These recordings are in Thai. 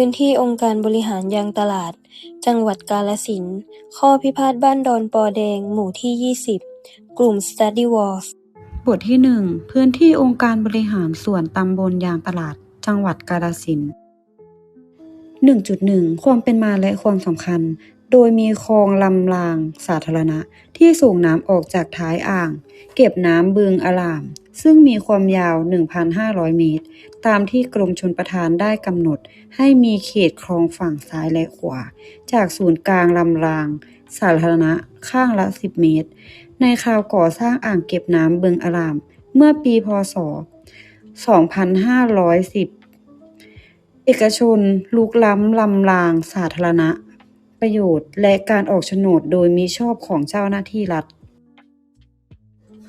พื้นที่องค์การบริหารยางตลาด จังหวัดกาฬสินธุ์ ข้อพิพาทบ้านดอนปอแดง หมู่ที่ 20 กลุ่ม Study Wars บทที่ 1 พื้นที่องค์การบริหารส่วนตำบลยางตลาด จังหวัดกาฬสินธุ์1.1 ความเป็นมาและความสำคัญ โดยมีคลองลำรางสาธารณะที่ส่งน้ำออกจากท้ายอ่าง เก็บน้ำบึงอลาม ซึ่งมีความยาว 1,500 เมตร ตามที่กรมชลประทานได้กำหนด ให้มีเขตคลองฝั่งซ้ายและขวา จากศูนย์กลางลำราง สาธารณะข้างละ 10 เมตร ในคราวก่อสร้างอ่างเก็บน้ำบึงอาราม เมื่อปีพศ 2510 เอกชนลุกล้ำลำรางสาธารณะ ประโยชน์ และการออกโฉนดโดยมิชอบของเจ้าหน้าที่รัฐ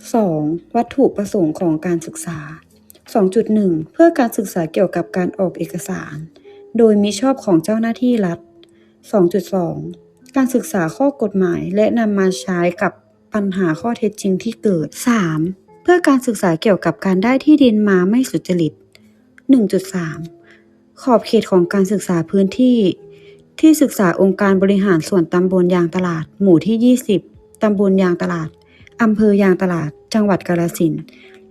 2. วัตถุประสงค์ของการศึกษา 2.1 เพื่อการศึกษาเกี่ยวกับการออกเอกสาร โดยมิชอบของเจ้าหน้าที่รัฐ 2.2 การศึกษาข้อกฎหมายและนำมาใช้กับปัญหาข้อเท็จจริงที่เกิด 3. เพื่อการศึกษาเกี่ยวกับการได้ที่ดินมาไม่สุจริต 1.3 ขอบเขตของการศึกษาพื้นที่ ที่ศึกษาองค์การบริหารส่วนตำบลยางตลาด หมู่ที่ 20 ตำบลยางตลาด อำเภอยางตลาด จังหวัดกาฬสินธุ์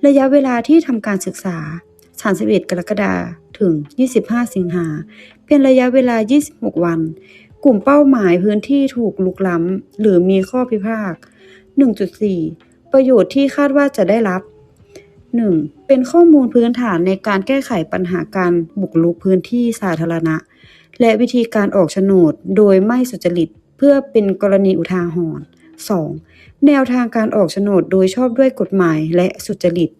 ระยะเวลาที่ทำการศึกษา 31 กรกฎาคม ถึง 25 สิงหา เป็นระยะเวลา 26 วัน กลุ่มเป้าหมายพื้นที่ถูกลุกล้ำ หรือมีข้อพิพาท1.4 ประโยชน์ที่คาดว่าจะได้รับ 1. เป็นข้อมูลพื้นฐานในการแก้ไขปัญหาการบุกรุกพื้นที่สาธารณะ และวิธีการออกโฉนดโดยไม่สุจริตเพื่อเป็นกรณีอุทาหรณ์ 2. แนวทางการออกโฉนดโดยชอบด้วยกฎหมายและสุจริต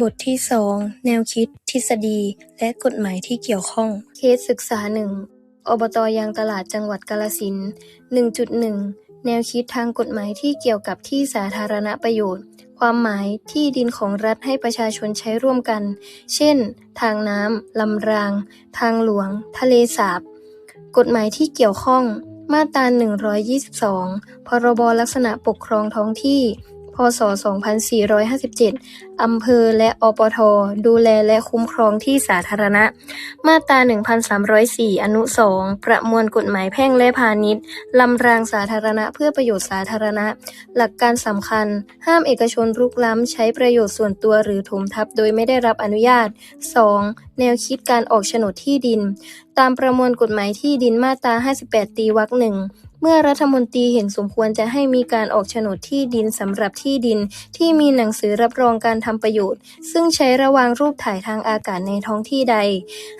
บทที่ 2 แนวคิด ทฤษฎี และกฎหมายที่เกี่ยวข้อง เคสศึกษา1อบตยางตลาดจังหวัดกาฬสินธุ์1.1 แนวคิดทางกฎหมายที่เกี่ยวกับที่สาธารณประโยชน์ ความหมายที่ดินของรัฐให้ประชาชนใช้ร่วมกัน เช่น ทางน้ำ ลำราง ทางหลวง ทะเลสาบ กฎหมายที่เกี่ยวข้อง มาตรา 122 พรบลักษณะปกครองท้องที่ พศ 2457 อำเภอและอปท ดูแลและคุ้มครองที่สาธารณะ มาตรา 1304 อนุ 2 ประมวลกฎหมายแพ่งและพาณิชย์ ลำรางสาธารณะเพื่อประโยชน์สาธารณะ หลักการสำคัญ ห้ามเอกชนรุกล้ำใช้ประโยชน์ส่วนตัวหรือถมทับโดยไม่ได้รับอนุญาต 2. แนวคิดการออกโฉนดที่ดิน ตามประมวลกฎหมายที่ดินมาตรา 58 ตีวรรคหนึ่ง เมื่อรัฐมนตรีเห็นสมควรจะให้มีการออกโฉนดที่ดินสำหรับที่ดินที่มีหนังสือรับรองการทำประโยชน์ ซึ่งใช้ระวางรูปถ่ายทางอากาศในท้องที่ใด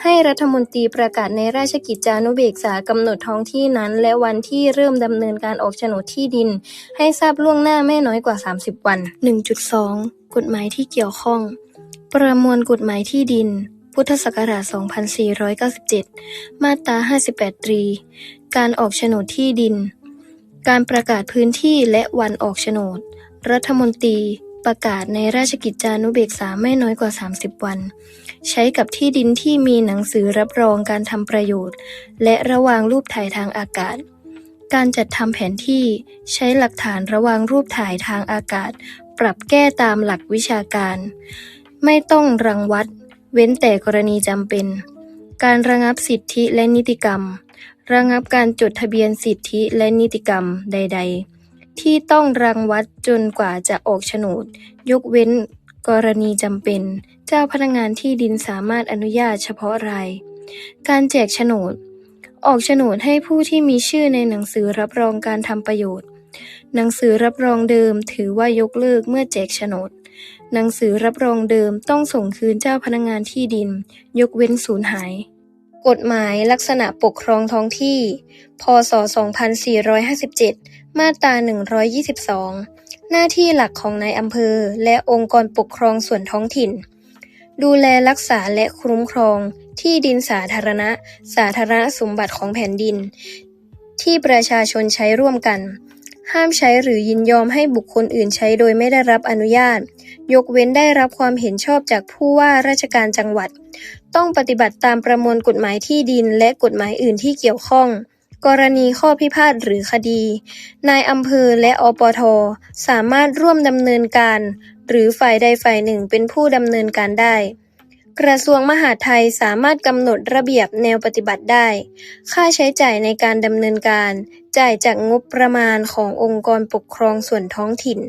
ให้รัฐมนตรีประกาศในราชกิจจานุเบกษากำหนดท้องที่นั้น และวันที่เริ่มดำเนินการออกโฉนดที่ดิน ให้ทราบล่วงหน้าไม่น้อยกว่า 30 วัน 1.2 กฎหมายที่เกี่ยวข้อง ประมวลกฎหมายที่ดินพุทธศักราช 2497 มาตรา 58 ตรี การออกโฉนดที่ดิน การประกาศพื้นที่และวันออกโฉนด รัฐมนตรีประกาศในราชกิจจานุเบกษาไม่น้อยกว่า 30 วัน ใช้กับที่ดินที่มีหนังสือรับรองการทำประโยชน์ และระวางรูปถ่ายทางอากาศ การจัดทำแผนที่ใช้หลักฐานระวางรูปถ่ายทางอากาศ ปรับแก้ตามหลักวิชาการ ไม่ต้องรังวัด เว้นแต่กรณีจำเป็น การระงับสิทธิและนิติกรรม ระงับการจดทะเบียนสิทธิและนิติกรรมใด ๆ ที่ต้องรังวัดจนกว่าจะออกโฉนด ยกเว้นกรณีจำเป็น เจ้าพนักงานที่ดินสามารถอนุญาตเฉพาะราย การแจกโฉนด ออกโฉนดให้ผู้ที่มีชื่อในหนังสือรับรองการทำประโยชน์ หนังสือรับรองเดิมถือว่ายกเลิกเมื่อแจกโฉนด หนังสือรับรองเดิมต้องส่งคืนเจ้าพนักงานที่ดิน ยกเว้นสูญหาย กฎหมายลักษณะปกครองท้องที่ พศ 2457 มาตรา 122 หน้าที่หลักของนายอำเภอ และองค์กรปกครองส่วนท้องถิ่น ดูแลรักษาและคุ้มครองที่ดินสาธารณะ สาธารณสมบัติของแผ่นดิน ที่ประชาชนใช้ร่วมกัน ห้ามใช้หรือยินยอมให้บุคคลอื่นใช้โดยไม่ได้รับอนุญาต ยกเว้นได้รับความเห็นชอบจากผู้ว่าราชการจังหวัด ต้องปฏิบัติตามประมวลกฎหมายที่ดินและกฎหมายอื่นที่เกี่ยวข้อง กรณีข้อพิพาทหรือคดี นายอำเภอและอปท สามารถร่วมดำเนินการ หรือฝ่ายใดฝ่ายหนึ่งเป็นผู้ดำเนินการได้กระทรวงมหาดไทยสามารถกำหนดระเบียบแนวปฏิบัติได้ ค่าใช้จ่ายในการดำเนินการ จ่ายจากงบประมาณขององค์กรปกครองส่วนท้องถิ่น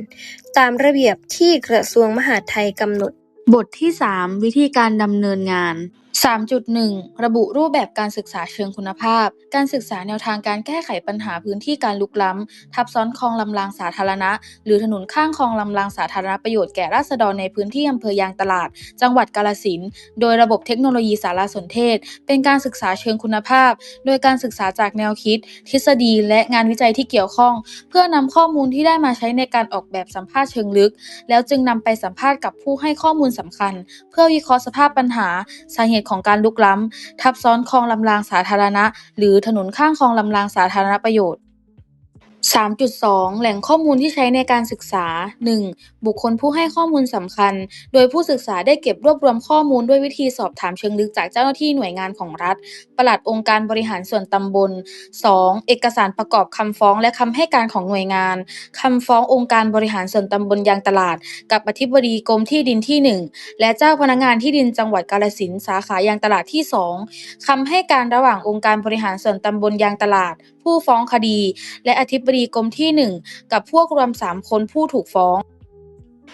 ตามระเบียบที่กระทรวงมหาดไทยกำหนด บทที่ 3 วิธีการดำเนินงาน 3.1 ระบุรูปแบบการศึกษาเชิงคุณภาพ การศึกษาแนวทางการแก้ไขปัญหาพื้นที่การลุกล้ำ ทับซ้อนคลองลำรางสาธารณะ หรือถนนข้างคลองลำรางสาธารณประโยชน์แก่ราษฎรในพื้นที่อำเภอยางตลาด จังหวัดกาฬสินโดยระบบเทคโนโลยีสารสนเทศ เป็นการศึกษาเชิงคุณภาพ โดยการศึกษาจากแนวคิด ทฤษฎี และงานวิจัยที่เกี่ยวข้อง เพื่อนำข้อมูลที่ได้มาใช้ในการออกแบบสัมภาษณ์เชิงลึก แล้วจึงนำไปสัมภาษณ์กับผู้ให้ข้อมูลสำคัญ เพื่อวิเคราะห์สภาพปัญหาสาเหตุของการลุกล้ำ ทับซ้อนคลองลำรางสาธารณะ หรือถนนข้างคลองลำรางสาธารณประโยชน์ 3.2 แหล่งข้อมูลที่ใช้ในการศึกษา 1. บุคคลผู้ให้ข้อมูลสำคัญ โดยผู้ศึกษาได้เก็บรวบรวมข้อมูลด้วยวิธีสอบถามเชิงลึกจากเจ้าหน้าที่หน่วยงานของรัฐ ปลัดองค์การบริหารส่วนตำบล 2. เอกสารประกอบคำฟ้องและคำให้การของหน่วยงานคำฟ้ององค์การบริหารส่วนตำบลยางตลาด กับอธิบดีกรมที่ดินที่ 1 และเจ้าพนักงานที่ดินจังหวัดกาฬสินธุ์สาขายางตลาดที่ 2คำให้การระหว่างองค์การบริหารส่วนตำบลยางตลาดผู้ฟ้องคดี และอธิบดีกรมที่ 1 กับพวกรวม 3 คนผู้ถูกฟ้อง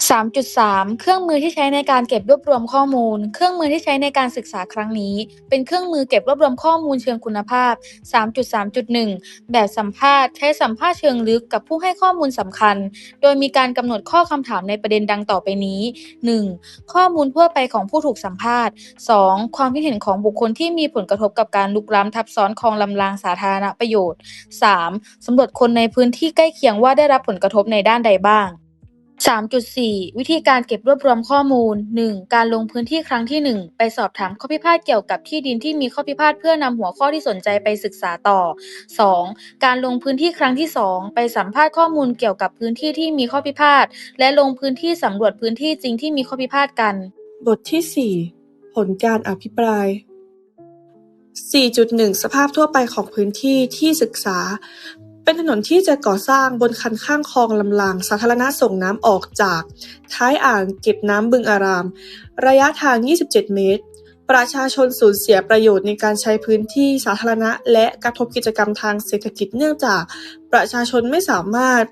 3.3 เครื่องมือที่ใช้ในการเก็บรวบรวมข้อมูล เครื่องมือที่ใช้ในการศึกษาครั้งนี้ เป็นเครื่องมือเก็บรวบรวมข้อมูลเชิงคุณภาพ 3.3.1 แบบสัมภาษณ์ ใช้สัมภาษณ์เชิงลึกกับผู้ให้ข้อมูลสำคัญ โดยมีการกำหนดข้อคำถามในประเด็นดังต่อไปนี้ 1. ข้อมูลทั่วไปของผู้ถูกสัมภาษณ์ 2. ความคิดเห็นของบุคคลที่มีผลกระทบกับการลุกล้ำทับซ้อนคลองลำรางสาธารณประโยชน์ 3. สำรวจคนในพื้นที่ใกล้เคียงว่าได้รับผลกระทบในด้านใดบ้าง 3.4 วิธีการเก็บรวบรวมข้อมูล 1. การลงพื้นที่ครั้งที่ 1 ไปสอบถามข้อพิพาทเกี่ยวกับที่ดินที่มีข้อพิพาทเพื่อนำหัวข้อที่สนใจไปศึกษาต่อ 2. การลงพื้นที่ครั้งที่ 2 ไปสัมภาษณ์ข้อมูลเกี่ยวกับพื้นที่ที่มีข้อพิพาท และลงพื้นที่สำรวจพื้นที่จริงที่มีข้อพิพาทกัน บทที่ 4 ผลการอภิปราย 4.1 สภาพทั่วไปของพื้นที่ที่ศึกษา เป็นถนนที่จะก่อสร้างบนคันข้างคลองลำลางสาธารณะส่งน้ำออกจากท้ายอ่างเก็บน้ำบึงอาราม ระยะทาง 27 เมตร ประชาชนสูญเสียประโยชน์ในการใช้พื้นที่สาธารณะ และกระทบกิจกรรมทางเศรษฐกิจเนื่องจาก ประชาชนไม่สามารถ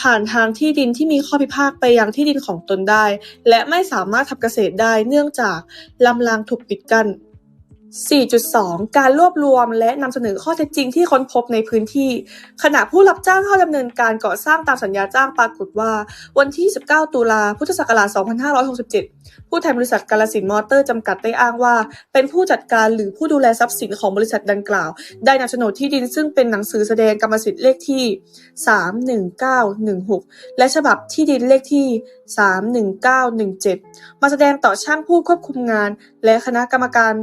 ผ่านทางที่ดินที่มีข้อพิพาทไปยังที่ดินของตนได้ และไม่สามารถทำเกษตรได้เนื่องจากลำรางถูกปิดกั้น 4.2 การรวบรวมและนำเสนอข้อเท็จจริงที่ค้นพบในพื้นที่ ขณะผู้รับจ้างเข้าดำเนินการก่อสร้างตามสัญญาจ้างปรากฏว่า วันที่ 19 ตุลาพุทธศักราช 2567 ผู้แทนบริษัทกาลสินมอเตอร์จำกัดได้อ้างว่า เป็นผู้จัดการหรือผู้ดูแลทรัพย์สินของบริษัทดังกล่าว ได้นำโฉนดที่ดินซึ่งเป็นหนังสือแสดงกรรมสิทธิ์เลขที่ 31916 และฉบับที่ดินเลขที่ 31917 มาแสดงต่อช่างผู้ควบคุมงาน และคณะกรรมการ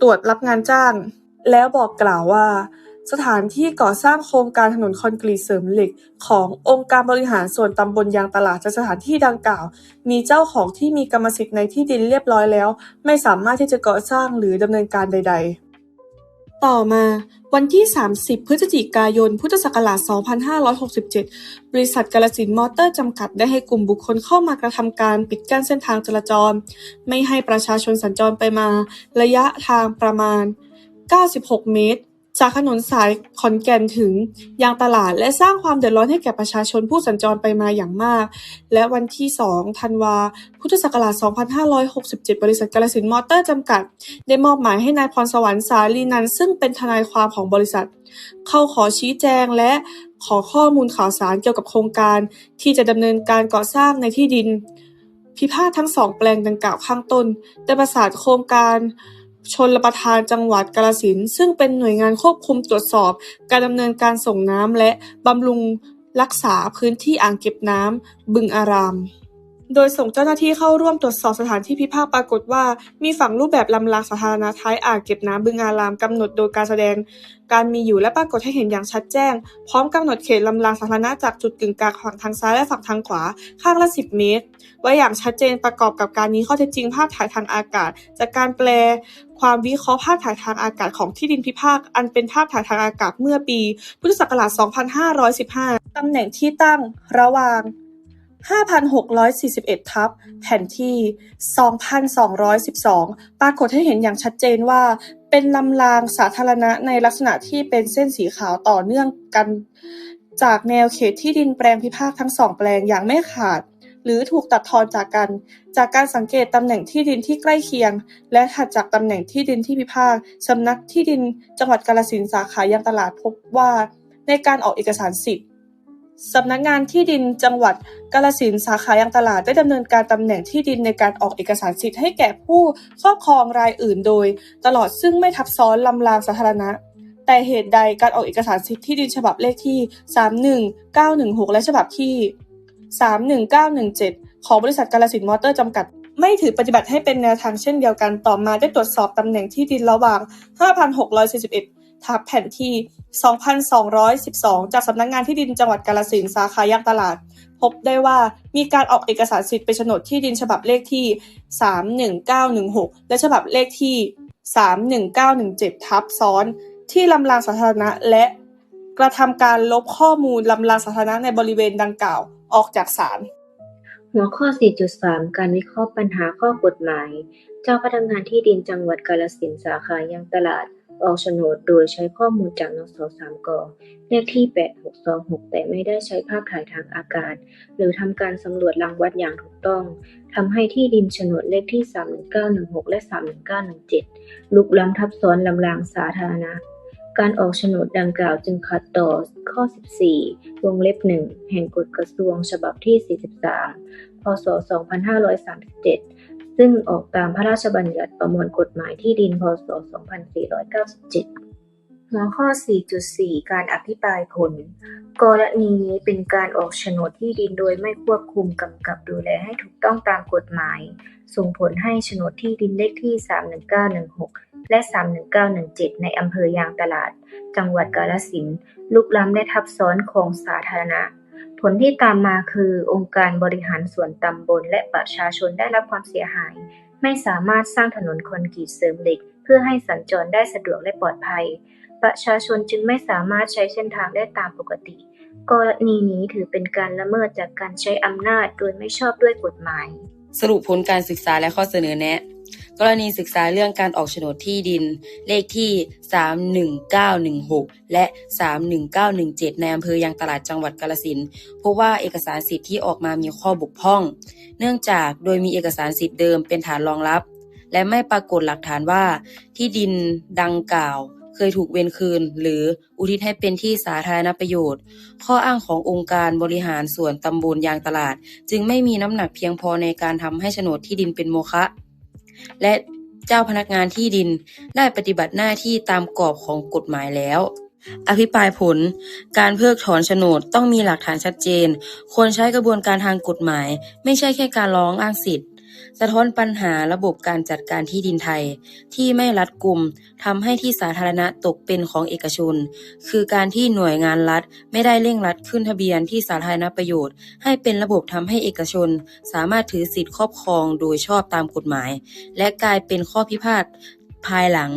ตรวจรับงานจ้าง แล้วบอกกล่าวว่า สถานที่ก่อสร้างโครงการถนนคอนกรีตเสริมเหล็ก ขององค์การบริหารส่วนตำบลยางตลาดจากสถานที่ดังกล่าว มีเจ้าของที่มีกรรมสิทธิ์ในที่ดินเรียบร้อยแล้ว ไม่สามารถที่จะก่อสร้างหรือดำเนินการใด ๆ ต่อมาวันที่ 30 พฤศจิกายน พุทธศักราช 2567 บริษัทกาลสินมอเตอร์จำกัดได้ให้กลุ่มบุคคลเข้ามากระทำการปิดกั้นเส้นทางจราจร ไม่ให้ประชาชนสัญจรไปมา ระยะทางประมาณ 96 เมตร จากถนนสายขอนแก่นถึงยางตลาดและสร้างความเดือดร้อนให้แก่ประชาชนผู้สัญจรไปมาอย่างมาก และวันที่ 2 ธันวา พุทธศักราช 2567 บริษัทกาลสินมอเตอร์จำกัด ได้มอบหมายให้นายพรสวรรค์สาลีนันซึ่งเป็นทนายความของบริษัท เข้าขอชี้แจงและขอข้อมูลข่าวสารเกี่ยวกับโครงการ ที่จะดำเนินการก่อสร้างในที่ดิน พิพาททั้งสองแปลงดังกล่าวข้างต้นได้ประสานโครงการ ชนรประทานจังหวัดกาฬสินธุ์ซึ่งเป็นหน่วยงานควบคุมตรวจสอบ การดำเนินการส่งน้ำและบำรุงรักษาพื้นที่อ่างเก็บน้ำบึงอาราม โดยส่งเจ้าหน้าที่เข้าร่วมตรวจสอบสถานที่พิพาทปรากฏว่า มีฝั่งรูปแบบลำรางสาธารณะท้ายอ่างเก็บน้ำบึงอารามกำหนดโดยการแสดง การมีอยู่และปรากฏให้เห็นอย่างชัดแจ้ง พร้อมกำหนดเขตลำรางสาธารณะจากจุดกึ่งกลางฝั่งทางซ้ายและฝั่งทางขวา ข้างละ 10 เมตร ไว้อย่างชัดเจนประกอบกับการนี้ข้อเท็จจริงภาพถ่ายทางอากาศ จากการแปลความวิเคราะห์ภาพถ่ายทางอากาศของที่ดินพิพาทอันเป็นภาพถ่ายทางอากาศเมื่อปี พุทธศักราช 2515 ตำแหน่งที่ตั้งระหว่าง 5,641 ทับ แผ่นที่ 2,212 ปรากฏให้เห็นอย่างชัดเจนว่า เป็นลำรางสาธารณะในลักษณะที่เป็นเส้นสีขาวต่อเนื่องกัน จากแนวเขตที่ดินแปลงพิพาททั้งสองแปลงอย่างไม่ขาด หรือถูกตัดทอนจากกัน จากการสังเกตตำแหน่งที่ดินที่ใกล้เคียง และถัดจากตำแหน่งที่ดินที่พิพาทสำนักที่ดินจังหวัดกาฬสินสาขายังตลาดพบว่า ในการออกเอกสารสิทธิ สำนักงานที่ดินจังหวัดกาฬสินสาขายังตลาดได้ดำเนินการตำแหน่งที่ดินในการออกเอกสารสิทธิ์ให้แก่ผู้ครอบครองรายอื่นโดย ตลอดซึ่งไม่ทับซ้อนลำรางสาธารณะ แต่เหตุใดการออกเอกสารสิทธิ์ที่ดินฉบับเลขที่ 31916 และฉบับที่ 31917 ของบริษัทกาลสินมอเตอร์จำกัด ไม่ถือปฏิบัติให้เป็นแนวทางเช่นเดียวกันต่อมาได้ตรวจสอบตำแหน่งที่ดินระหว่าง 5,641 ทับแผ่นที่ 2,212 จากสำนักงานที่ดินจังหวัดกาฬสินสาขาย่างตลาด พบได้ว่ามีการออกเอกสารสิทธิ์เป็นโฉนดที่ดินฉบับเลขที่ 31916 และฉบับเลขที่ 31917 ทับซ้อน ที่ลำรางสาธารณะและกระทำการลบข้อมูลลำรางสาธารณะในบริเวณดังกล่าวออกจากศาลหัวข้อ 4.3 การวิเคราะห์ปัญหาข้อกฎหมาย เจ้าพนักงานที่ดินจังหวัดกาฬสินสาขายังตลาด ออกโฉนดโดยใช้ข้อมูลจากนสสามกเลขที่ 8626 แต่ไม่ได้ใช้ภาพถ่ายทางอากาศ หรือทำการสำรวจรังวัดอย่างถูกต้องทำให้ที่ดินโฉนดเลขที่ 31916 และ 31917 ลุกล้ำทับซ้อนลำรางสาธารณะ การออกโฉนดดังกล่าวจึงขัดต่อข้อ 14 วงเล็บ 1 แห่งกฎกระทรวงฉบับที่ 43 พศ 2537 ซึ่งออกตามพระราชบัญญัติประมวลกฎหมายที่ดินพศ 2497 หัวข้อ 4.4 การอภิปรายผล กรณีนี้เป็นการออกโฉนดที่ดินโดยไม่ควบคุมกำกับดูแลให้ถูกต้องตามกฎหมาย ส่งผลให้โฉนดที่ดินเลขที่ 31916 และ 31917 ในอำเภอยางตลาด จังหวัดกาฬสินธุ์ลุกล้ำและทับซ้อนของสาธารณะ ผลที่ตามมาคือองค์การบริหารส่วนตำบลและประชาชนได้รับความเสียหาย ไม่สามารถสร้างถนนคอนกรีตเสริมเหล็ก เพื่อให้สัญจรได้สะดวกและปลอดภัย ประชาชนจึงไม่สามารถใช้เส้นทางได้ตามปกติ กรณีนี้ถือเป็นการละเมิดจากการใช้อำนาจโดยไม่ชอบด้วยกฎหมาย สรุปผลการศึกษาและข้อเสนอแนะ กรณีศึกษาเรื่องการออกโฉนดที่ดิน เลขที่ 31916 และ 31917 ในอำเภอยางตลาดจังหวัดกาฬสินพบว่าเอกสารสิทธิ์ที่ออกมามีข้อบกพร่อง เนื่องจากโดยมีเอกสารสิทธิ์เดิมเป็นฐานรองรับ และไม่ปรากฏหลักฐานว่า ที่ดินดังกล่าวเคยถูกเวนคืน หรืออุทิศให้เป็นที่สาธารณประโยชน์ ข้ออ้างขององค์การบริหารส่วนตำบลยางตลาด จึงไม่มีน้ำหนักเพียงพอในการทำให้โฉนดที่ดินเป็นโมฆะ และเจ้าพนักงานที่ดินได้ปฏิบัติหน้าที่ตามกรอบของกฎหมายแล้ว อภิปรายผล การเพิกถอนโฉนดต้องมีหลักฐานชัดเจน ควรใช้กระบวนการทางกฎหมาย ไม่ใช่แค่การร้องอ้างสิทธิ สะท้อนปัญหาระบบการจัดการที่ดินไทย ที่ไม่รัดกุมทำให้ที่สาธารณะตกเป็นของเอกชน คือการที่หน่วยงานรัฐไม่ได้เร่งรัดขึ้นทะเบียนที่สาธารณประโยชน์ ให้เป็นระบบทำให้เอกชน สามารถถือสิทธิครอบครองโดยชอบตามกฎหมาย และกลายเป็นข้อพิพาทภายหลัง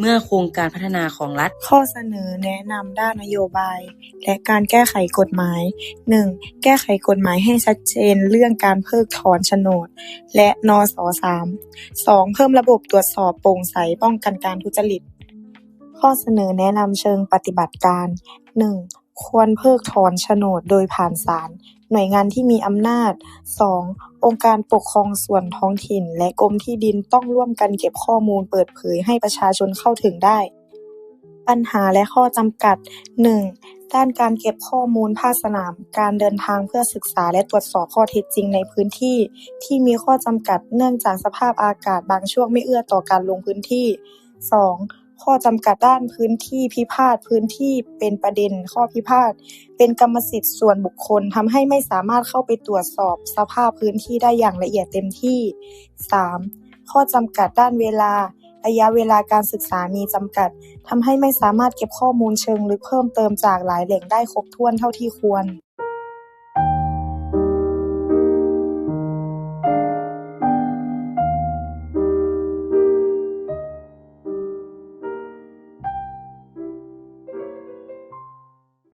เมื่อโครงการพัฒนาของรัฐ ข้อเสนอแนะนำด้านนโยบาย และการแก้ไขกฎหมาย 1. แก้ไขกฎหมายให้ชัดเจนเรื่องการเพิกถอนโฉนด และนสสาม 2. เพิ่มระบบตรวจสอบโปร่งใสป้องกันการทุจริต ข้อเสนอแนะนำเชิงปฏิบัติการ 1. ควรเพิกถอนโฉนดโดยผ่านศาล หน่วยงานที่มีอำนาจ 2. องค์การปกครองส่วนท้องถิ่น และกรมที่ดินต้องร่วมกันเก็บข้อมูลเปิดเผยให้ประชาชนเข้าถึงได้ ปัญหาและข้อจำกัด 1. ด้านการเก็บข้อมูลภาคสนาม การเดินทางเพื่อศึกษาและตรวจสอบข้อเท็จจริงในพื้นที่ ที่มีข้อจำกัดเนื่องจากสภาพอากาศบางช่วงไม่เอื้อต่อการลงพื้นที่ 2. ข้อจำกัดด้านพื้นที่พิพาทพื้นที่เป็นประเด็นข้อพิพาทเป็นกรรมสิทธิ์ส่วนบุคคลทำให้ไม่สามารถเข้าไปตรวจสอบสภาพพื้นที่ได้อย่างละเอียดเต็มที่ 3. ข้อจำกัดด้านเวลา ระยะเวลาการศึกษามีจำกัดทำให้ไม่สามารถเก็บข้อมูลเชิงลึกเพิ่มเติมจากหลายแหล่งได้ครบถ้วนเท่าที่ควร